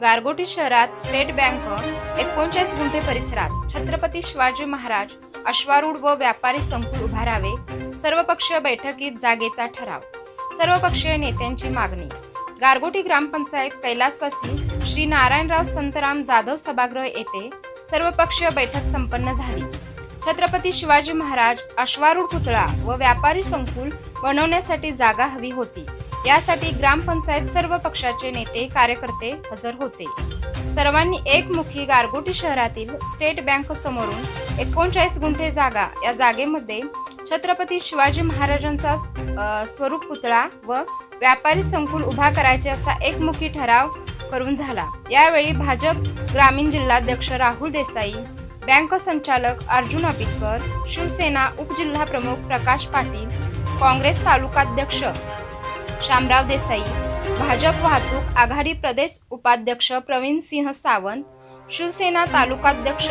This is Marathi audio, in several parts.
गारगोटी शहरात स्टेट बँक एकोणचाळीस गुंठे परिसरात छत्रपती शिवाजी महाराज अश्वारूढ व व्यापारी संकुल उभारावे सर्वपक्षीय बैठकीत जागेचा ठराव. सर्वपक्षीय नेत्यांची मागणी. गारगोटी ग्रामपंचायत कैलासवासी श्री नारायणराव संतराम जाधव सभागृह येथे सर्वपक्षीय बैठक संपन्न झाली. छत्रपती शिवाजी महाराज अश्वारूढ पुतळा व व्यापारी संकुल बनवण्यासाठी जागा हवी होती. यासाठी ग्रामपंचायत सर्व पक्षाचे नेते कार्यकर्ते हजर होते. सर्वांनी एकमुखी गारगोटी शहरातील स्टेट बँक समोरून एकोणचाळीस गुंठे जागा या जागेमध्ये छत्रपती शिवाजी महाराजांचा स्वरूप पुतळा व व्यापारी संकुल उभा करायचे असा एकमुखी ठराव करून झाला. यावेळी भाजप ग्रामीण जिल्हाध्यक्ष राहुल देसाई बँक संचालक अर्जुन अबितकर शिवसेना उपजिल्हा प्रमुख प्रकाश पाटील काँग्रेस तालुकाध्यक्ष शामराव देसाई भाजप वाहतूक आघाडी प्रदेश उपाध्यक्ष प्रवीण सिंह सावंत शिवसेना तालुकाध्यक्ष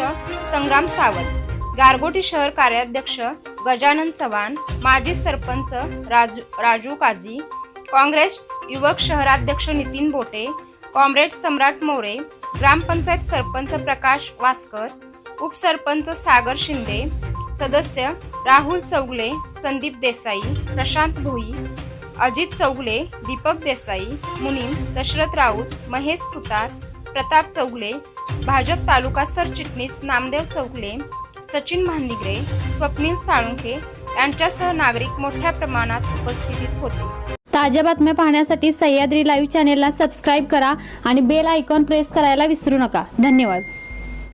संग्राम सावंत गारगोटी शहर कार्याध्यक्ष गजानन चव्हाण माजी सरपंच राजू राजू काझी काँग्रेस युवक शहराध्यक्ष नितीन बोटे कॉम्रेड सम्राट मोरे ग्रामपंचायत सरपंच प्रकाश वासकर उपसरपंच सागर शिंदे सदस्य राहुल चौगले संदीप देसाई प्रशांत भोई अजित चौगले दीपक देसाई मुनीम दशरथ राऊत महेश सुतार प्रताप चौगले भाजप तालुका सरचिटणीस नामदेव चौगले सचिन भांदिगरे स्वप्नील साळुंखे यांच्यासह नागरिक मोठ्या प्रमाणात उपस्थितीत होते. ताज्या बातम्या पाहण्यासाठी सह्याद्री लाईव्ह चॅनेलला सबस्क्राईब करा आणि बेल आयकॉन प्रेस करायला विसरू नका. धन्यवाद.